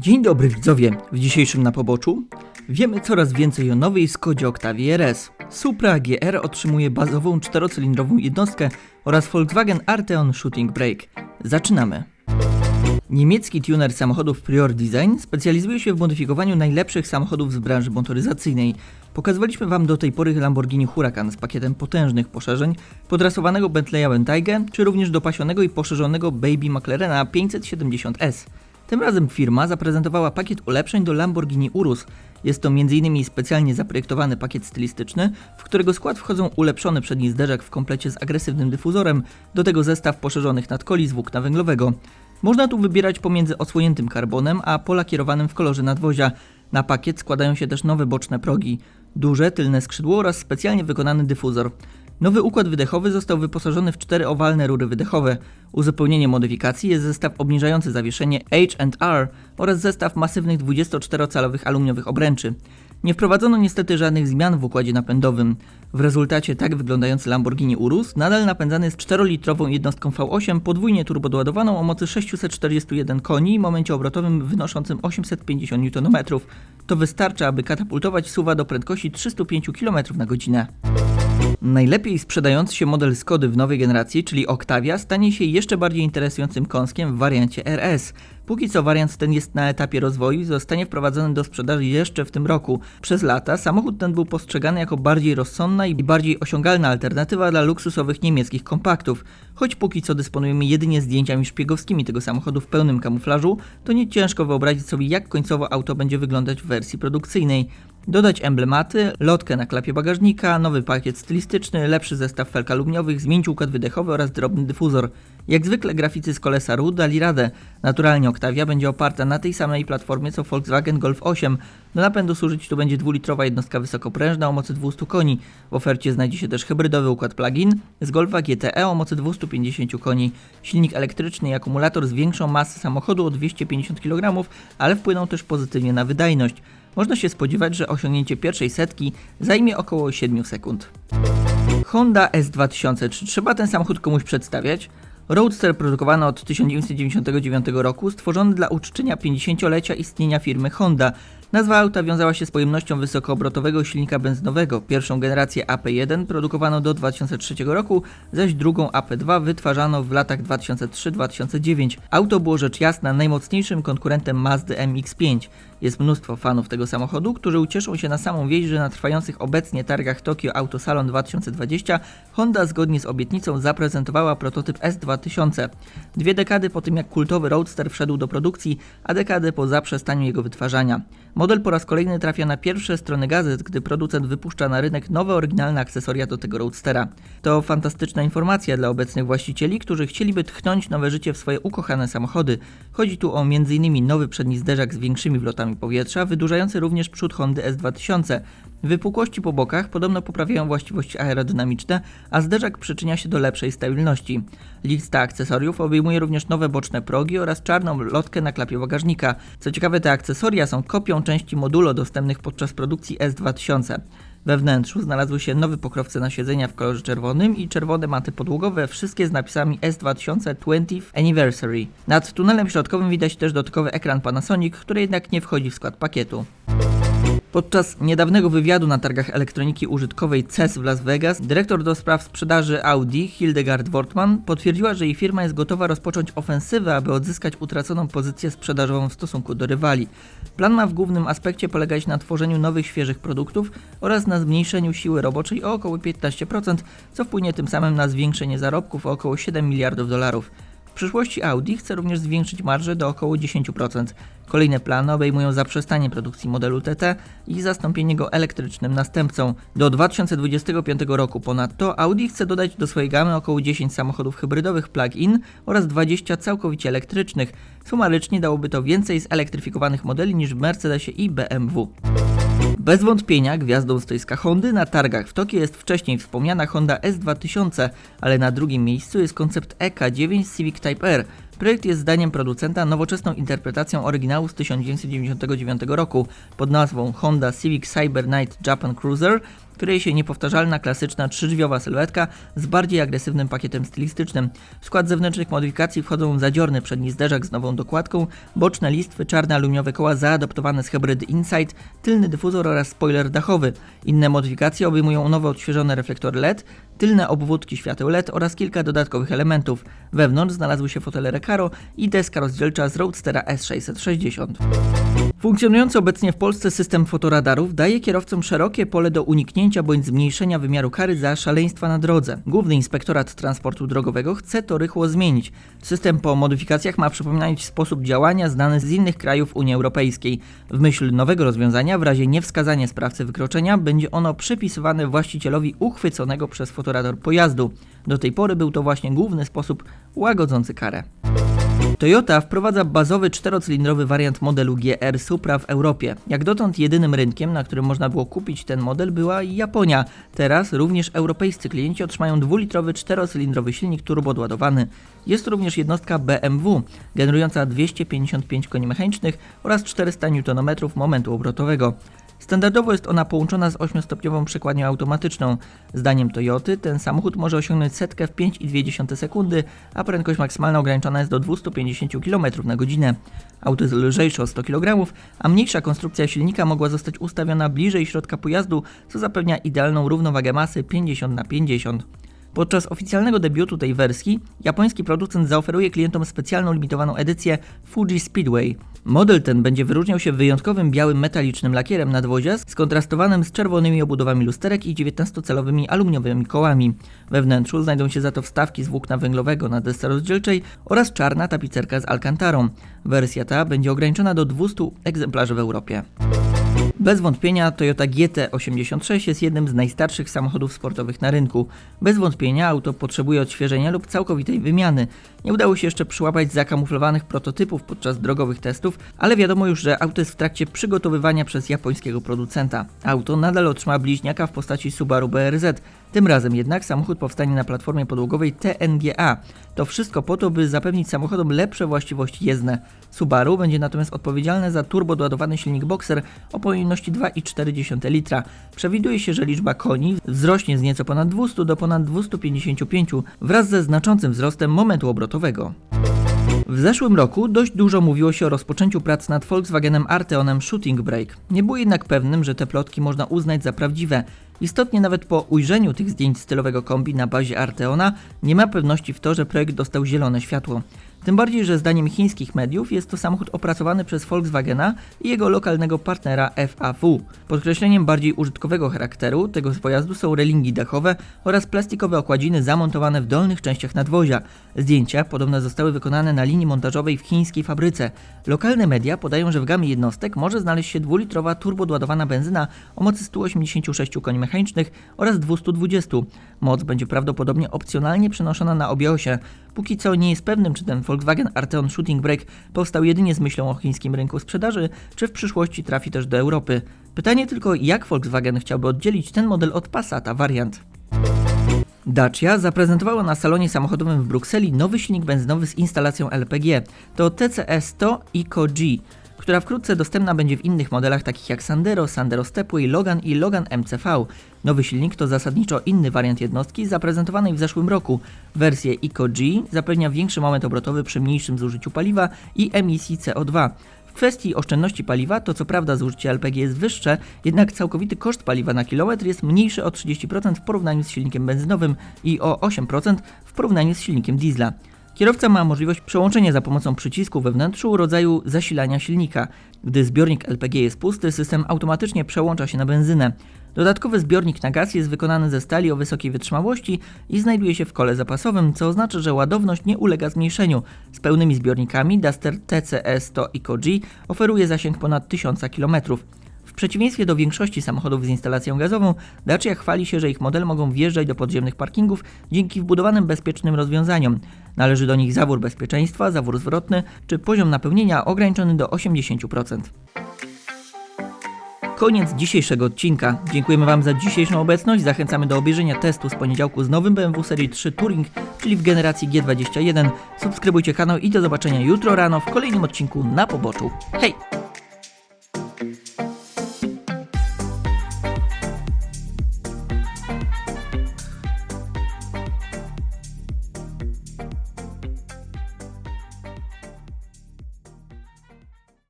Dzień dobry widzowie. W dzisiejszym na poboczu wiemy coraz więcej o nowej Skodzie Octavia RS. Supra GR otrzymuje bazową czterocylindrową jednostkę oraz Volkswagen Arteon Shooting Brake. Zaczynamy. Niemiecki tuner samochodów Prior Design specjalizuje się w modyfikowaniu najlepszych samochodów z branży motoryzacyjnej. Pokazywaliśmy Wam do tej pory Lamborghini Huracan z pakietem potężnych poszerzeń, podrasowanego Bentleya Bentayga, czy również dopasionego i poszerzonego Baby McLarena 570S. Tym razem firma zaprezentowała pakiet ulepszeń do Lamborghini Urus. Jest to m.in. specjalnie zaprojektowany pakiet stylistyczny, w którego skład wchodzą ulepszony przedni zderzak w komplecie z agresywnym dyfuzorem, do tego zestaw poszerzonych nadkoli z włókna węglowego. Można tu wybierać pomiędzy odsłoniętym karbonem a polakierowanym w kolorze nadwozia. Na pakiet składają się też nowe boczne progi, duże tylne skrzydło oraz specjalnie wykonany dyfuzor. Nowy układ wydechowy został wyposażony w cztery owalne rury wydechowe. Uzupełnieniem modyfikacji jest zestaw obniżający zawieszenie H&R oraz zestaw masywnych 24-calowych aluminiowych obręczy. Nie wprowadzono niestety żadnych zmian w układzie napędowym. W rezultacie tak wyglądający Lamborghini Urus nadal napędzany jest 4-litrową jednostką V8 podwójnie turbodoładowaną o mocy 641 koni i momencie obrotowym wynoszącym 850 Nm. To wystarcza, aby katapultować suwa do prędkości 305 km na godzinę. Najlepiej sprzedający się model Skody w nowej generacji, czyli Octavia, stanie się jeszcze bardziej interesującym kąskiem w wariancie RS. Póki co wariant ten jest na etapie rozwoju i zostanie wprowadzony do sprzedaży jeszcze w tym roku. Przez lata samochód ten był postrzegany jako bardziej rozsądna i bardziej osiągalna alternatywa dla luksusowych niemieckich kompaktów. Choć póki co dysponujemy jedynie zdjęciami szpiegowskimi tego samochodu w pełnym kamuflażu, to nie ciężko wyobrazić sobie jak końcowo auto będzie wyglądać w wersji produkcyjnej. Dodać emblematy, lotkę na klapie bagażnika, nowy pakiet stylistyczny, lepszy zestaw felk aluminiowych, zmienić układ wydechowy oraz drobny dyfuzor. Jak zwykle graficy z kolesa RU dali radę. Naturalnie Octavia będzie oparta na tej samej platformie co Volkswagen Golf 8. Do napędu służyć tu będzie dwulitrowa jednostka wysokoprężna o mocy 200 koni. W ofercie znajdzie się też hybrydowy układ plug-in z Golfa GTE o mocy 250 koni. Silnik elektryczny i akumulator zwiększą masę samochodu o 250 kg, ale wpłyną też pozytywnie na wydajność. Można się spodziewać, że osiągnięcie pierwszej setki zajmie około 7 sekund. Honda S2000. Czy trzeba ten samochód komuś przedstawiać? Roadster produkowany od 1999 roku, stworzony dla uczczenia 50-lecia istnienia firmy Honda. Nazwa auta wiązała się z pojemnością wysokoobrotowego silnika benzynowego. Pierwszą generację AP1 produkowano do 2003 roku, zaś drugą AP2 wytwarzano w latach 2003-2009. Auto było rzecz jasna najmocniejszym konkurentem Mazdy MX-5. Jest mnóstwo fanów tego samochodu, którzy ucieszą się na samą wieść, że na trwających obecnie targach Tokyo Auto Salon 2020 Honda zgodnie z obietnicą zaprezentowała prototyp S2000. Dwie dekady po tym jak kultowy Roadster wszedł do produkcji, a dekadę po zaprzestaniu jego wytwarzania. Model po raz kolejny trafia na pierwsze strony gazet, gdy producent wypuszcza na rynek nowe oryginalne akcesoria do tego Roadstera. To fantastyczna informacja dla obecnych właścicieli, którzy chcieliby tchnąć nowe życie w swoje ukochane samochody. Chodzi tu o m.in. nowy przedni zderzak z większymi wlotami powietrza, wydłużający również przód Hondy S2000. Wypukłości po bokach podobno poprawiają właściwości aerodynamiczne, a zderzak przyczynia się do lepszej stabilności. Lista akcesoriów obejmuje również nowe boczne progi oraz czarną lotkę na klapie bagażnika. Co ciekawe, te akcesoria są kopią części modulo dostępnych podczas produkcji S2000. We wnętrzu znalazły się nowe pokrowce na siedzenia w kolorze czerwonym i czerwone maty podłogowe, wszystkie z napisami S2000 20th Anniversary. Nad tunelem środkowym widać też dodatkowy ekran Panasonic, który jednak nie wchodzi w skład pakietu. Podczas niedawnego wywiadu na targach elektroniki użytkowej CES w Las Vegas, dyrektor do spraw sprzedaży Audi Hildegard Wortmann potwierdziła, że jej firma jest gotowa rozpocząć ofensywę, aby odzyskać utraconą pozycję sprzedażową w stosunku do rywali. Plan ma w głównym aspekcie polegać na tworzeniu nowych, świeżych produktów oraz na zmniejszeniu siły roboczej o około 15%, co wpłynie tym samym na zwiększenie zarobków o około 7 miliardów dolarów. W przyszłości Audi chce również zwiększyć marżę do około 10%. Kolejne plany obejmują zaprzestanie produkcji modelu TT i zastąpienie go elektrycznym następcą. Do 2025 roku ponadto Audi chce dodać do swojej gamy około 10 samochodów hybrydowych plug-in oraz 20 całkowicie elektrycznych. Sumarycznie dałoby to więcej zelektryfikowanych modeli niż w Mercedesie i BMW. Bez wątpienia gwiazdą stoiska Hondy na targach w Tokio jest wcześniej wspomniana Honda S2000, ale na drugim miejscu jest koncept EK9 Civic Type R. Projekt jest zdaniem producenta nowoczesną interpretacją oryginału z 1999 roku pod nazwą Honda Civic Cyber Night Japan Cruiser. której się niepowtarzalna, klasyczna, trzydrzwiowa sylwetka z bardziej agresywnym pakietem stylistycznym. W skład zewnętrznych modyfikacji wchodzą zadziorny przedni zderzak z nową dokładką, boczne listwy, czarne aluminiowe koła zaadaptowane z hybrydy Insight, tylny dyfuzor oraz spoiler dachowy. Inne modyfikacje obejmują nowe odświeżone reflektory LED, tylne obwódki świateł LED oraz kilka dodatkowych elementów. Wewnątrz znalazły się fotele Recaro i deska rozdzielcza z Roadstera S660. Funkcjonujący obecnie w Polsce system fotoradarów daje kierowcom szerokie pole do uniknięcia bądź zmniejszenia wymiaru kary za szaleństwa na drodze. Główny Inspektorat Transportu Drogowego chce to rychło zmienić. System po modyfikacjach ma przypominać sposób działania znany z innych krajów Unii Europejskiej. W myśl nowego rozwiązania, w razie niewskazania sprawcy wykroczenia, będzie ono przypisywane właścicielowi uchwyconego przez fotoradar pojazdu. Do tej pory był to właśnie główny sposób łagodzący karę. Toyota wprowadza bazowy czterocylindrowy wariant modelu GR Supra w Europie. Jak dotąd jedynym rynkiem, na którym można było kupić ten model była Japonia. Teraz również europejscy klienci otrzymają dwulitrowy czterocylindrowy silnik turbodładowany. Jest również jednostka BMW, generująca 255 koni mechanicznych oraz 400 Nm momentu obrotowego. Standardowo jest ona połączona z 8-stopniową przekładnią automatyczną. Zdaniem Toyoty ten samochód może osiągnąć setkę w 5,2 sekundy, a prędkość maksymalna ograniczona jest do 250 km na godzinę. Auto jest lżejsze o 100 kg, a mniejsza konstrukcja silnika mogła zostać ustawiona bliżej środka pojazdu, co zapewnia idealną równowagę masy 50 na 50. Podczas oficjalnego debiutu tej wersji japoński producent zaoferuje klientom specjalną limitowaną edycję Fuji Speedway. Model ten będzie wyróżniał się wyjątkowym białym metalicznym lakierem nadwozia skontrastowanym z czerwonymi obudowami lusterek i 19-calowymi aluminiowymi kołami. We wnętrzu znajdą się za to wstawki z włókna węglowego na desce rozdzielczej oraz czarna tapicerka z alkantarą. Wersja ta będzie ograniczona do 200 egzemplarzy w Europie. Bez wątpienia Toyota GT86 jest jednym z najstarszych samochodów sportowych na rynku. Bez wątpienia auto potrzebuje odświeżenia lub całkowitej wymiany. Nie udało się jeszcze przyłapać zakamuflowanych prototypów podczas drogowych testów, ale wiadomo już, że auto jest w trakcie przygotowywania przez japońskiego producenta. Auto nadal otrzyma bliźniaka w postaci Subaru BRZ. Tym razem jednak samochód powstanie na platformie podłogowej TNGA. To wszystko po to, by zapewnić samochodom lepsze właściwości jezdne. Subaru będzie natomiast odpowiedzialne za turbodoładowany silnik Boxer o pojemności 2,4 litra. Przewiduje się, że liczba koni wzrośnie z nieco ponad 200 do ponad 255 wraz ze znaczącym wzrostem momentu obrotowego. W zeszłym roku dość dużo mówiło się o rozpoczęciu prac nad Volkswagenem Arteonem Shooting Brake. Nie było jednak pewnym, że te plotki można uznać za prawdziwe. Istotnie nawet po ujrzeniu tych zdjęć stylowego kombi na bazie Arteona nie ma pewności w to, że projekt dostał zielone światło. Tym bardziej, że zdaniem chińskich mediów jest to samochód opracowany przez Volkswagena i jego lokalnego partnera FAW. Podkreśleniem bardziej użytkowego charakteru tego pojazdu są relingi dachowe oraz plastikowe okładziny zamontowane w dolnych częściach nadwozia. Zdjęcia podobno zostały wykonane na linii montażowej w chińskiej fabryce. Lokalne media podają, że w gamie jednostek może znaleźć się dwulitrowa turbodładowana benzyna o mocy 186 koni mechanicznych oraz 220. Moc będzie prawdopodobnie opcjonalnie przenoszona na obie osie. Póki co nie jest pewnym, czy ten Volkswagen Arteon Shooting Brake powstał jedynie z myślą o chińskim rynku sprzedaży, czy w przyszłości trafi też do Europy. Pytanie tylko, jak Volkswagen chciałby oddzielić ten model od Passata wariant. Dacia zaprezentowała na salonie samochodowym w Brukseli nowy silnik benzynowy z instalacją LPG. To TCE 100 EcoG, która wkrótce dostępna będzie w innych modelach takich jak Sandero, Sandero Stepway, Logan i Logan MCV. Nowy silnik to zasadniczo inny wariant jednostki zaprezentowanej w zeszłym roku. Wersję EcoG zapewnia większy moment obrotowy przy mniejszym zużyciu paliwa i emisji CO2. W kwestii oszczędności paliwa to co prawda zużycie LPG jest wyższe, jednak całkowity koszt paliwa na kilometr jest mniejszy o 30% w porównaniu z silnikiem benzynowym i o 8% w porównaniu z silnikiem diesla. Kierowca ma możliwość przełączenia za pomocą przycisku we wnętrzu rodzaju zasilania silnika. Gdy zbiornik LPG jest pusty, system automatycznie przełącza się na benzynę. Dodatkowy zbiornik na gaz jest wykonany ze stali o wysokiej wytrzymałości i znajduje się w kole zapasowym, co oznacza, że ładowność nie ulega zmniejszeniu. Z pełnymi zbiornikami Duster TCE 100 EcoG oferuje zasięg ponad 1000 km. Przeciwieństwie do większości samochodów z instalacją gazową, Dacia chwali się, że ich modele mogą wjeżdżać do podziemnych parkingów dzięki wbudowanym bezpiecznym rozwiązaniom. Należy do nich zawór bezpieczeństwa, zawór zwrotny czy poziom napełnienia ograniczony do 80%. Koniec dzisiejszego odcinka. Dziękujemy Wam za dzisiejszą obecność. Zachęcamy do obejrzenia testu z poniedziałku z nowym BMW Serii 3 Touring, czyli w generacji G21. Subskrybujcie kanał i do zobaczenia jutro rano w kolejnym odcinku na poboczu. Hej!